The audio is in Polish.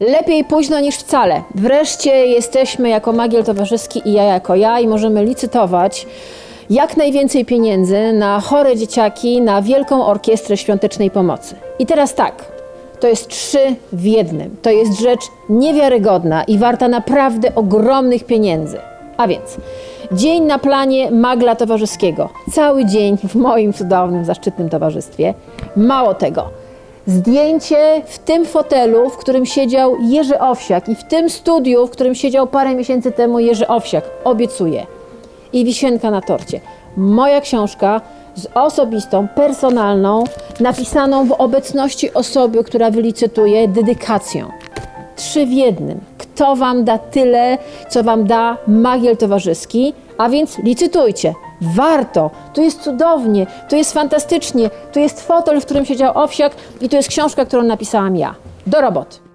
Lepiej późno niż wcale. Wreszcie jesteśmy jako Magiel Towarzyski i ja jako ja i możemy licytować jak najwięcej pieniędzy na chore dzieciaki, na Wielką Orkiestrę Świątecznej Pomocy. I teraz tak, to jest trzy w jednym. To jest rzecz niewiarygodna i warta naprawdę ogromnych pieniędzy. A więc dzień na planie Magla Towarzyskiego. Cały dzień w moim cudownym, zaszczytnym towarzystwie. Mało tego, zdjęcie w tym fotelu, w którym siedział Jerzy Owsiak i w tym studiu, w którym siedział parę miesięcy temu Jerzy Owsiak. Obiecuję. I wisienka na torcie. Moja książka z osobistą, personalną, napisaną w obecności osoby, która wylicytuje dedykacją. Trzy w jednym. Kto wam da tyle, co wam da magiel towarzyski? A więc licytujcie. Warto. Tu jest cudownie, tu jest fantastycznie, tu jest fotel, w którym siedział Owsiak i tu jest książka, którą napisałam ja. Do roboty.